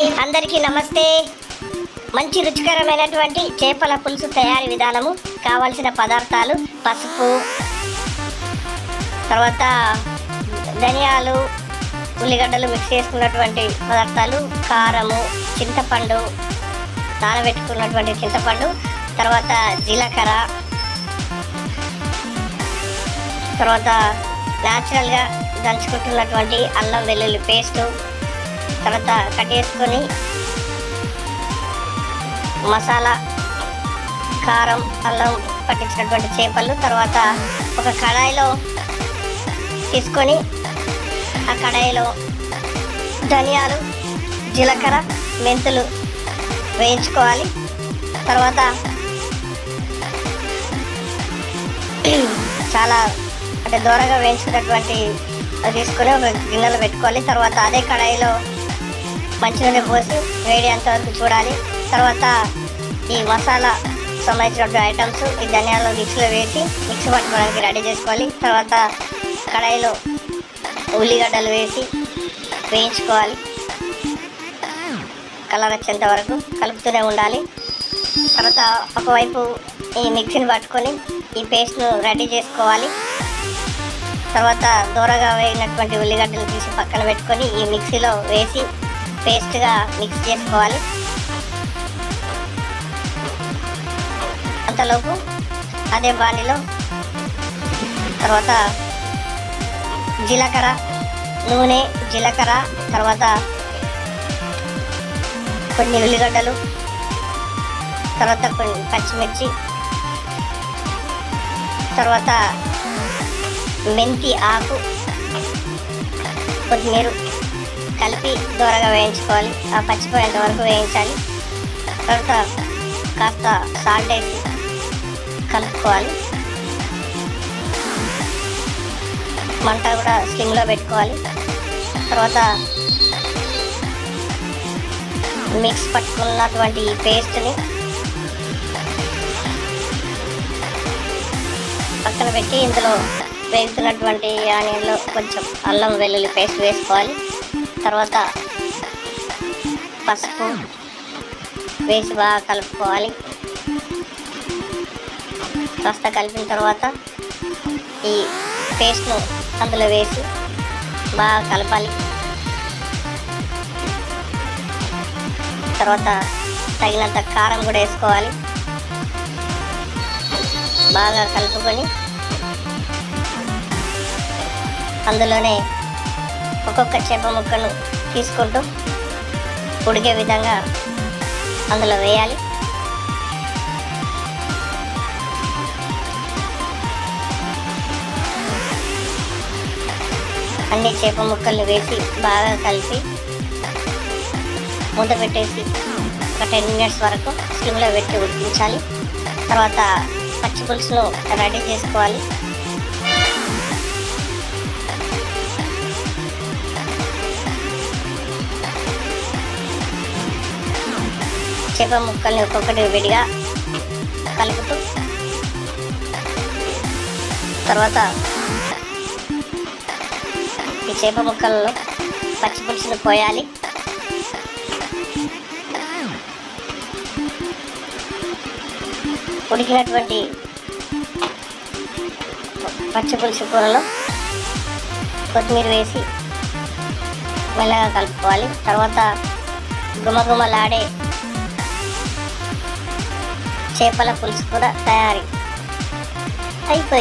అందరికీ నమస్తే. మంచి రుచికరమైనటువంటి చేపల పులుసు తయారీ విధానము కావలసిన పదార్థాలు పసుపు తర్వాత ధనియాలు ఉల్లిగడ్డలు మిక్స్ చేసుకున్నటువంటి పదార్థాలు కారము చింతపండు నానబెట్టుకున్నటువంటి చింతపండు తర్వాత జీలకర్ర తర్వాత న్యాచురల్గా దంచుకుంటున్నటువంటి అల్లం వెల్లుల్లి పేస్టు తర్వాత కట్ చేసుకొని మసాలా కారం అల్లం పట్టించినటువంటి చేపలు తర్వాత ఒక కడాయిలో తీసుకొని ఆ కడాయిలో ధనియాలు జీలకర్ర మెంతులు వేయించుకోవాలి. తర్వాత చాలా అంటే దూరంగా వేయించుకున్నటువంటి తీసుకొని ఒక గిన్నెలు పెట్టుకోవాలి. తర్వాత అదే కడాయిలో మంచినూనె పోసి వేడి అంతవరకు చూడాలి. తర్వాత ఈ మసాలా సంబంధించినటువంటి ఐటమ్స్ ఈ ధనియాలు మిక్సీలో వేసి మిక్సీ పట్టుకోవడానికి రెడీ చేసుకోవాలి. తర్వాత కడాయిలో ఉల్లిగడ్డలు వేసి వేయించుకోవాలి. కలర్ వచ్చేంత వరకు కలుపుతూనే ఉండాలి. తర్వాత ఒకవైపు ఈ మిక్సీని పట్టుకొని ఈ పేస్ట్ను రెడీ చేసుకోవాలి. తర్వాత దూరగా వేగినటువంటి ఉల్లిగడ్డలు తీసి పక్కన పెట్టుకొని ఈ మిక్సీలో వేసి పేస్ట్గా మిక్స్ చేసుకోవాలి. అంతలోపు అదే బాణీలో తర్వాత జీలకర్ర నూనె జీలకర్ర తర్వాత కొన్ని ఉల్లిగడ్డలు తర్వాత కొన్ని పచ్చిమిర్చి తర్వాత మెంతి ఆకు కొత్తిమీర. కలిపి దూరంగా వేయించుకోవాలి. ఆ పచ్చిపోయేంత వరకు వేయించాలి. తర్వాత కాస్త సాల్ట్ వేసి కలుపుకోవాలి. మంట కూడా స్లిమ్లో పెట్టుకోవాలి. తర్వాత మిక్స్ పట్టుకున్నటువంటి పేస్ట్ని పక్కన పెట్టి ఇందులో వేగుతున్నటువంటి ఆనియన్లో కొంచెం అల్లం వెల్లుల్లి పేస్ట్ వేసుకోవాలి. తర్వాత పసుపు వేసి బాగా కలుపుకోవాలి. కాస్త కలిపిన తర్వాత ఈ పేస్ట్ను అందులో వేసి బాగా కలపాలి. తర్వాత తగినంత కారం కూడా వేసుకోవాలి. బాగా కలుపుకొని అందులోనే ఒక్కొక్క చేప ముక్కను తీసుకుంటూ ఉడికే విధంగా అందులో వేయాలి. అన్ని చేప ముక్కల్ని వేసి బాగా కలిపి మూత పెట్టేసి ఒక టెన్ మినిట్స్ వరకు స్లిమ్లో పెట్టి ఉడికించాలి. తర్వాత పచ్చి పులుసులో రెడీ చేసుకోవాలి. చేప ముక్కల్ని ఒక్కొక్కటి విడిగా కలుపుతూ తర్వాత ఈ చేప ముక్కలలో పచ్చి పులుసులు పోయాలి. ఉడికినటువంటి పచ్చి పులుసు కూరలో కొత్తిమీర వేసి మెల్లగా కలుపుకోవాలి. తర్వాత గుమగుమలాడే చేపల పులుసు కూర తయారీ అయిపోయి